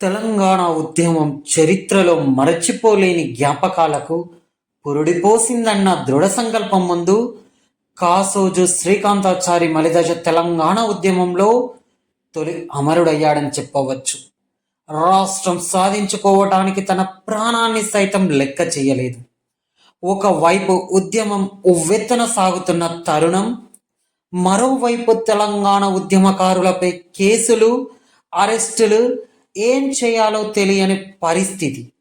తెలంగాణ ఉద్యమం చరిత్రలో మరచిపోలేని జ్ఞాపకాలకు పురుడిపోసిందన్న దృఢ సంకల్పం ముందు కాసోజు శ్రీకాంతాచారి మలిదశ తెలంగాణ ఉద్యమంలో తొలి అమరుడయ్యాడని చెప్పవచ్చు. రాష్ట్రం సాధించుకోవటానికి తన ప్రాణాన్ని సైతం లెక్క చేయలేదు. ఒకవైపు ఉద్యమం ఉవ్వెత్తన సాగుతున్న తరుణం మరోవైపు తెలంగాణ ఉద్యమకారులపై కేసులు అరెస్టులు ఏం చేయాలో తెలియని పరిస్థితి.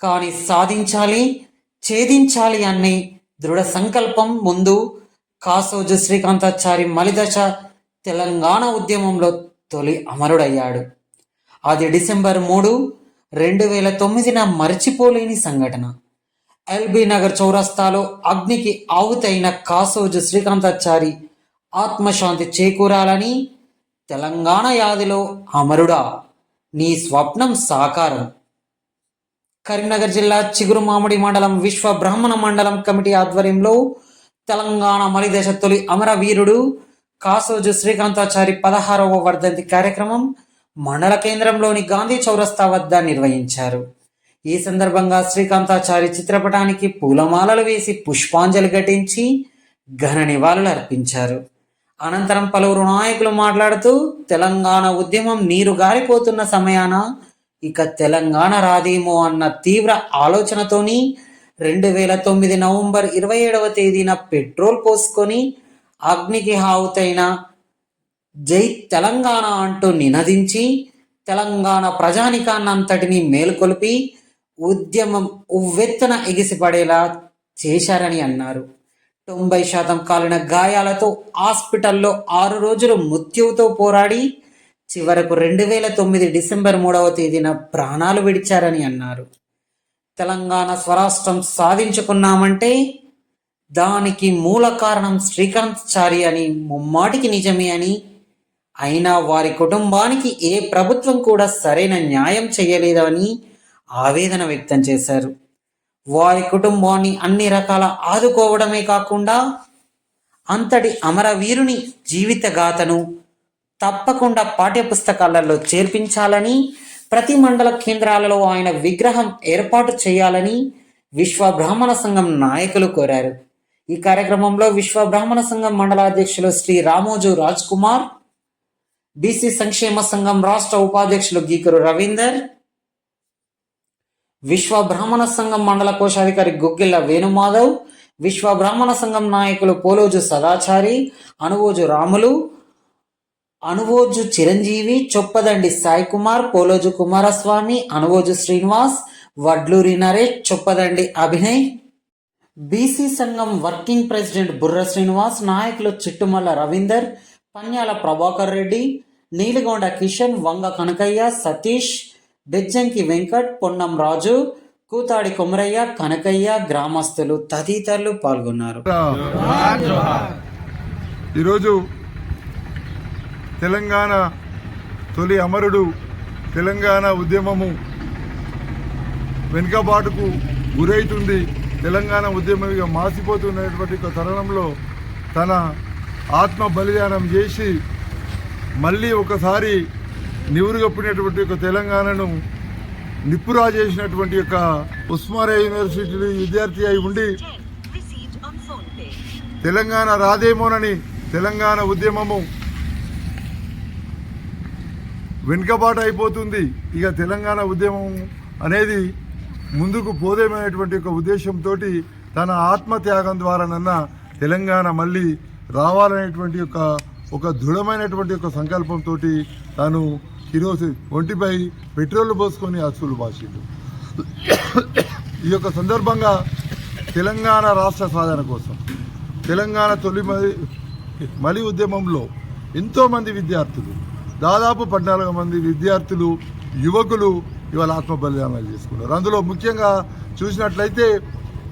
కానీ సాధించాలి ఛేదించాలి అనే దృఢ సంకల్పం ముందు కాసోజు శ్రీకాంతాచారి మలిదశ తెలంగాణ ఉద్యమంలో తొలి అమరుడయ్యాడు. అది డిసెంబర్ మూడు రెండు వేల తొమ్మిదిన మర్చిపోలేని సంఘటన. ఎల్బీ నగర్ చౌరస్తాలో అగ్నికి ఆవుతైన కాసోజు శ్రీకాంతాచారి ఆత్మశాంతి చేకూరాలని తెలంగాణ యాదిలో అమరుడా నీ స్వప్నం సాకారం. కరీంనగర్ జిల్లా చిగురు మామిడి మండలం విశ్వ బ్రాహ్మణ మండలం కమిటీ ఆధ్వర్యంలో తెలంగాణ మలిదేశ తొలి అమరవీరుడు కాసోజు శ్రీకాంతాచారి పదహారవ వర్ధంతి కార్యక్రమం మండల కేంద్రంలోని గాంధీ చౌరస్తా వద్ద నిర్వహించారు. ఈ సందర్భంగా శ్రీకాంతాచారి చిత్రపటానికి పూలమాలలు వేసి పుష్పాంజలి ఘటించి ఘన నివాళులు అర్పించారు అనంతరం పలువురు నాయకులు మాట్లాడుతూ తెలంగాణ ఉద్యమం నీరు గారిపోతున్న సమయాన ఇక తెలంగాణ రాదేమో అన్న తీవ్ర ఆలోచనతోని రెండు వేల తొమ్మిది నవంబర్ ఇరవై ఏడవ తేదీన పెట్రోల్ పోసుకొని అగ్నికి హావుతైన జై తెలంగాణ అంటూ నినదించి తెలంగాణ ప్రజానికాన్నంతటిని మేల్కొలిపి ఉద్యమం ఉవ్వెత్తున ఎగిసిపడేలా చేశారని అన్నారు. తొంభై శాతం కాలిన గాయాలతో హాస్పిటల్లో ఆరు రోజులు మృత్యువుతో పోరాడి చివరకు రెండు వేల తొమ్మిది డిసెంబర్ మూడవ తేదీన ప్రాణాలు విడిచారని అన్నారు. తెలంగాణ స్వరాష్ట్రం సాధించుకున్నామంటే దానికి మూల కారణం శ్రీకాంత్ చారి అని ముమ్మాటికి నిజమే అని అయినా వారి కుటుంబానికి ఏ ప్రభుత్వం కూడా సరైన న్యాయం చేయలేదని ఆవేదన వ్యక్తం చేశారు. వారి కుటుంబాన్ని అన్ని రకాల ఆదుకోవడమే కాకుండా అంతటి అమరవీరుని జీవిత గాథను తప్పకుండా పాఠ్యపుస్తకాలలో చేర్పించాలని ప్రతి మండల కేంద్రాలలో ఆయన విగ్రహం ఏర్పాటు చేయాలని విశ్వ బ్రాహ్మణ సంఘం నాయకులు కోరారు. ఈ కార్యక్రమంలో విశ్వ బ్రాహ్మణ సంఘం మండల అధ్యక్షులు శ్రీ రామోజు రాజ్ కుమార్ బీసీ సంక్షేమ సంఘం రాష్ట్ర ఉపాధ్యక్షులు గీకరు రవీందర్ విశ్వ బ్రాహ్మణ సంఘం మండల కోశాధికారి గుగ్గిల్ల వేణుమాధవ్ విశ్వ బ్రాహ్మణ సంఘం నాయకులు పోలోజు సదాచారి అనువోజు రాములు అనువోజు చిరంజీవి చొప్పదండి సాయి కుమార్ పోలోజు కుమారస్వామి అనువోజు శ్రీనివాస్ వడ్లూరి నరేష్ చొప్పదండి అభినయ్. బీసీ సంఘం వర్కింగ్ ప్రెసిడెంట్ బుర్ర శ్రీనివాస్ నాయకులు చిట్టుమల్ల రవీందర్ పన్యాల ప్రభాకర్ రెడ్డి నీలిగొండ కిషన్ వంగ కనకయ్య సతీష్ బెజ్జంకి వెంకట్ పొన్నం రాజు కూతాడి కొమరయ్య కనకయ్య గ్రామస్తులు తదితరులు పాల్గొన్నారు. ఈరోజు తెలంగాణ తొలి అమరుడు తెలంగాణ ఉద్యమము వెనుకబాటుకు గురైతుంది. తెలంగాణ ఉద్యమం ఇక మాసిపోతున్నటువంటి ఒక తరుణంలో తన ఆత్మ బలిదానం చేసి మళ్ళీ ఒకసారి నివురుగప్పినటువంటి యొక్క తెలంగాణను నిప్పురా చేసినటువంటి యొక్క ఉస్మానియా యూనివర్సిటీ విద్యార్థి అయి ఉండి తెలంగాణ రాదేమోనని తెలంగాణ ఉద్యమము వెనుకబాటు అయిపోతుంది. ఇక తెలంగాణ ఉద్యమం అనేది ముందుకు పోదేమనేటువంటి ఒక ఉద్దేశంతో తన ఆత్మత్యాగం ద్వారానన్నా తెలంగాణ మళ్ళీ రావాలనేటువంటి ఒక ఒక దృఢమైనటువంటి ఒక సంకల్పంతో తాను ఈరోజు ఒంటిపై పెట్రోల్ పోసుకొని అసలు భాషలు ఈ యొక్క సందర్భంగా తెలంగాణ రాష్ట్ర సాధన కోసం తెలంగాణ తొలి మలి ఉద్యమంలో ఎంతోమంది విద్యార్థులు దాదాపు పద్నాలుగు మంది విద్యార్థులు యువకులు ఇవాళ ఆత్మ బలిదానాలు చేసుకున్నారు. అందులో ముఖ్యంగా చూసినట్లయితే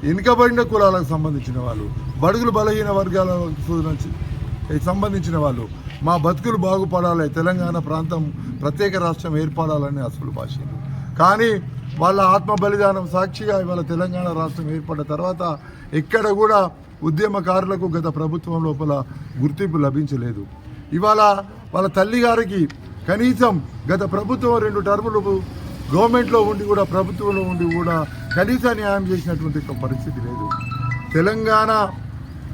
వెనుకబడిన కులాలకు సంబంధించిన వాళ్ళు బడుగులు బలహీన వర్గాలకు సంబంధించిన వాళ్ళు మా బతుకులు బాగుపడాలి. తెలంగాణ ప్రాంతం ప్రత్యేక రాష్ట్రం ఏర్పడాలని అసలు భాషలు కానీ వాళ్ళ ఆత్మ బలిదానం సాక్షిగా ఇవాళ తెలంగాణ రాష్ట్రం ఏర్పడ్డ తర్వాత ఎక్కడ కూడా ఉద్యమకారులకు గత ప్రభుత్వం లోపల గుర్తింపు లభించలేదు. ఇవాళ వాళ్ళ తల్లి గారికి కనీసం గత ప్రభుత్వం రెండు టర్ములు గవర్నమెంట్లో ఉండి కూడా ప్రభుత్వంలో ఉండి కూడా కనీస న్యాయం చేసినటువంటి పరిస్థితి లేదు. తెలంగాణ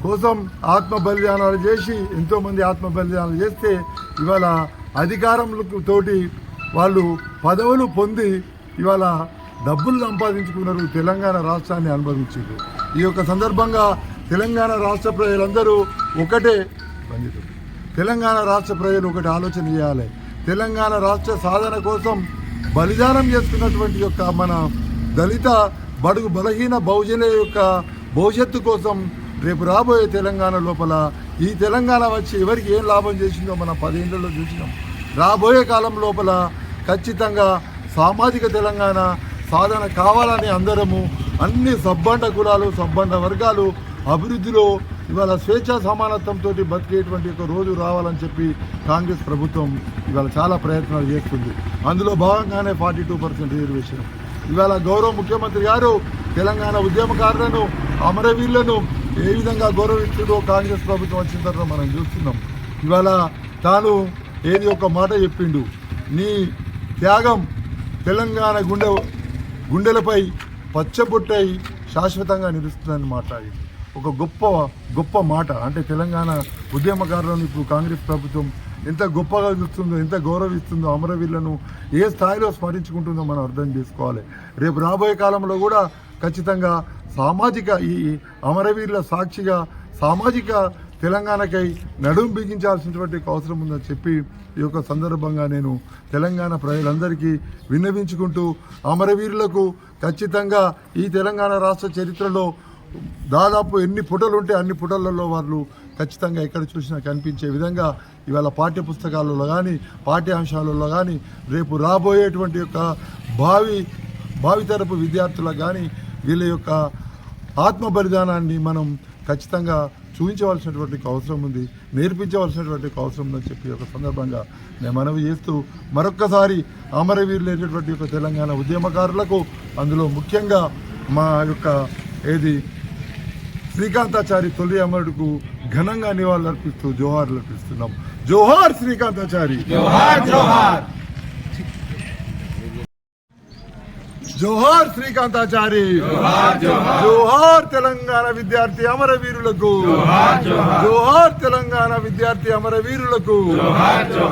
కోసం ఆత్మ బలిదానాలు చేసి ఎంతోమంది ఆత్మ బలిదానాలు చేస్తే ఇవాళ అధికారంలో తోటి వాళ్ళు పదవులు పొంది ఇవాళ డబ్బులు సంపాదించుకున్నారు తెలంగాణ రాష్ట్రాన్ని అనుభవించారు ఈ యొక్క సందర్భంగా తెలంగాణ రాష్ట్ర ప్రజలందరూ ఒకటే రంజిత్. తెలంగాణ రాష్ట్ర ప్రజలు ఒకటి ఆలోచన చేయాలి తెలంగాణ రాష్ట్ర సాధన కోసం బలిదానం చేసుకున్నటువంటి యొక్క మన దళిత బడుగు బలహీన బహుజన యొక్క భవిష్యత్తు కోసం రేపు రాబోయే తెలంగాణ లోపల ఈ తెలంగాణ వచ్చి ఎవరికి ఏం లాభం చేసిందో మనం పదేళ్ళలో చూసినాం. రాబోయే కాలం లోపల ఖచ్చితంగా సామాజిక తెలంగాణ సాధన కావాలని అందరము అన్ని సబ్బండ కులాలు సబ్బండ వర్గాలు అభివృద్ధిలో ఇవాళ స్వేచ్ఛ సమానత్వంతో బతికేటువంటి ఒక రోజు రావాలని చెప్పి కాంగ్రెస్ ప్రభుత్వం ఇవాళ చాలా ప్రయత్నాలు చేస్తుంది. అందులో భాగంగానే ఫార్టీ టూ పర్సెంట్ రిజర్వేషన్. ఇవాళ గౌరవ ముఖ్యమంత్రి గారు తెలంగాణ ఉద్యమకారులను అమరవీరులను ఏ విధంగా గౌరవిస్తుందో కాంగ్రెస్ ప్రభుత్వం వచ్చిన తర్వాత మనం చూస్తున్నాం. ఇవాళ తాను ఏది ఒక మాట చెప్పిండు. నీ త్యాగం తెలంగాణ గుండె గుండెలపై పచ్చబొట్టై శాశ్వతంగా నిలుస్తుందని మాట్లాడింది. ఒక గొప్ప గొప్ప మాట. అంటే తెలంగాణ ఉద్యమకారులను ఇప్పుడు కాంగ్రెస్ ప్రభుత్వం ఎంత గొప్పగా చూస్తుందో ఎంత గౌరవిస్తుందో అమరవీరులను ఏ స్థాయిలో స్మరించుకుంటుందో మనం అర్థం చేసుకోవాలి. రేపు రాబోయే కాలంలో కూడా ఖచ్చితంగా సామాజిక ఈ అమరవీరుల సాక్షిగా సామాజిక తెలంగాణకై నడుం బిగించాల్సినటువంటి అవసరం ఉందని చెప్పి ఈ యొక్క సందర్భంగా నేను తెలంగాణ ప్రజలందరికీ విన్నవించుకుంటూ అమరవీరులకు ఖచ్చితంగా ఈ తెలంగాణ రాష్ట్ర చరిత్రలో దాదాపు ఎన్ని పుటలు ఉంటే అన్ని పుటలలో వాళ్ళు ఖచ్చితంగా ఎక్కడ చూసినా కనిపించే విధంగా ఇవాళ పాఠ్య పుస్తకాలలో కానీ పాఠ్యాంశాలలో కానీ రేపు రాబోయేటువంటి యొక్క భావి భావితరపు విద్యార్థులకు కానీ వీళ్ళ యొక్క ఆత్మ బలిదానాన్ని మనం ఖచ్చితంగా చూపించవలసినటువంటి అవసరం ఉంది నేర్పించవలసినటువంటి అవసరం ఉందని చెప్పి ఒక సందర్భంగా నేను మనవి చేస్తూ మరొక్కసారి అమరవీరులైనటువంటి ఒక తెలంగాణ ఉద్యమకారులకు అందులో ముఖ్యంగా మా యొక్క ఏది శ్రీకాంతాచారి తొలి అమరుడుకు ఘనంగా నివాళులర్పిస్తూ జోహార్లు అర్పిస్తున్నాం. జోహార్ శ్రీకాంతాచారి! జోహార్ జోహార్! శ్రీకాంతాచారి. జోహార్ తెలంగాణ విద్యార్థి అమరవీరులకు జోహార్ తెలంగాణ విద్యార్థి అమరవీరులకు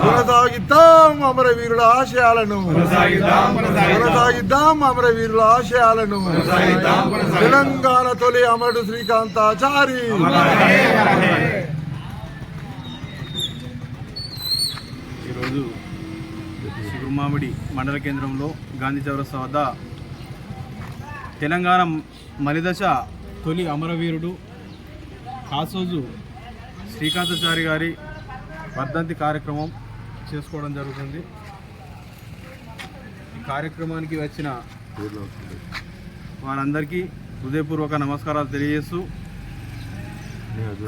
కొనసాగిద్దాం అమరవీరుల ఆశయాలను. కొనసాగిద్దాం అమరవీరుల ఆశయాలను. తెలంగాణ తొలి అమరుడు శ్రీకాంతాచారి. ఈరోజు చిగురుమామిడి మండల కేంద్రంలో గాంధీ చౌరస్తా వద్ద తెలంగాణ మలిదశ తొలి అమరవీరుడు కాసోజు శ్రీకాంతాచారి గారి వర్ధంతి కార్యక్రమం చేసుకోవడం జరుగుతుంది. ఈ కార్యక్రమానికి వచ్చిన వారందరికీ హృదయపూర్వక నమస్కారాలు తెలియజేస్తూ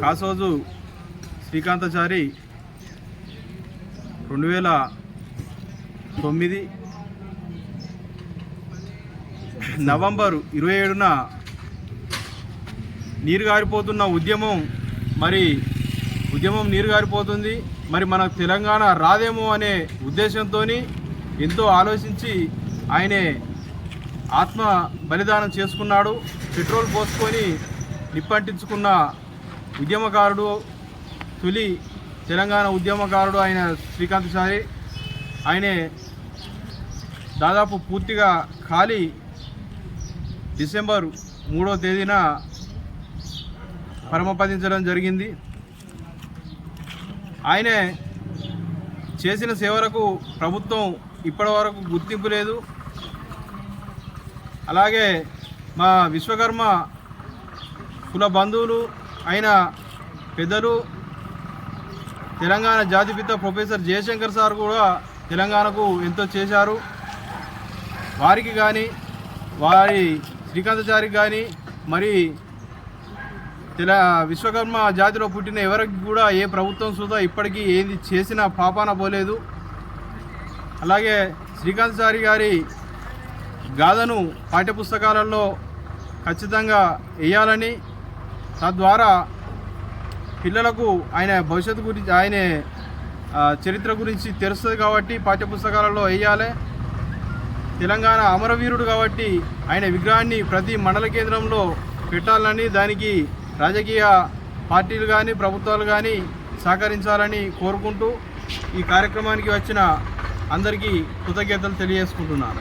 కాసోజు శ్రీకాంతాచారి రెండు వేల తొమ్మిది నవంబర్ ఇరవై ఏడున నీరు గారిపోతున్న ఉద్యమం మరి ఉద్యమం నీరు గారిపోతుంది. మరి మన తెలంగాణ రాదేమో అనే ఉద్దేశంతో ఎంతో ఆలోచించి ఆయనే ఆత్మ బలిదానం చేసుకున్నాడు. పెట్రోల్ పోసుకొని నిప్పంటించుకున్న ఉద్యమకారుడు తొలి తెలంగాణ ఉద్యమకారుడు ఆయన శ్రీకాంత్ సాయి. ఆయనే దాదాపు పూర్తిగా ఖాళీ డిసెంబర్ మూడో తేదీన పరమపదించడం జరిగింది. ఆయనే చేసిన సేవలకు ప్రభుత్వం ఇప్పటివరకు గుర్తింపు లేదు. అలాగే మా విశ్వకర్మ కుల బంధువులు అయిన పెద్దలు తెలంగాణ జాతిపిత ప్రొఫెసర్ జయశంకర్ సార్ కూడా తెలంగాణకు ఎంతో చేశారు. వారికి కానీ వారి శ్రీకాంతచారి కానీ మరి తెల విశ్వకర్మ జాతిలో పుట్టిన ఎవరికి కూడా ఏ ప్రభుత్వం సుధా ఇప్పటికీ ఏది చేసినా పాపాన పోలేదు. అలాగే శ్రీకాంతాచారి గారి గాథను పాఠ్యపుస్తకాలలో ఖచ్చితంగా వేయాలని తద్వారా పిల్లలకు ఆయన భవిష్యత్తు గురించి ఆయన చరిత్ర గురించి తెలుస్తుంది కాబట్టి పాఠ్యపుస్తకాలలో వేయాలి. తెలంగాణ అమరవీరుడు కాబట్టి ఆయన విగ్రహాన్ని ప్రతి మండల కేంద్రంలో పెట్టాలని దానికి రాజకీయ పార్టీలు కానీ ప్రభుత్వాలు కానీ సహకరించాలని కోరుకుంటూ ఈ కార్యక్రమానికి వచ్చిన అందరికీ కృతజ్ఞతలు తెలియజేసుకుంటున్నాను.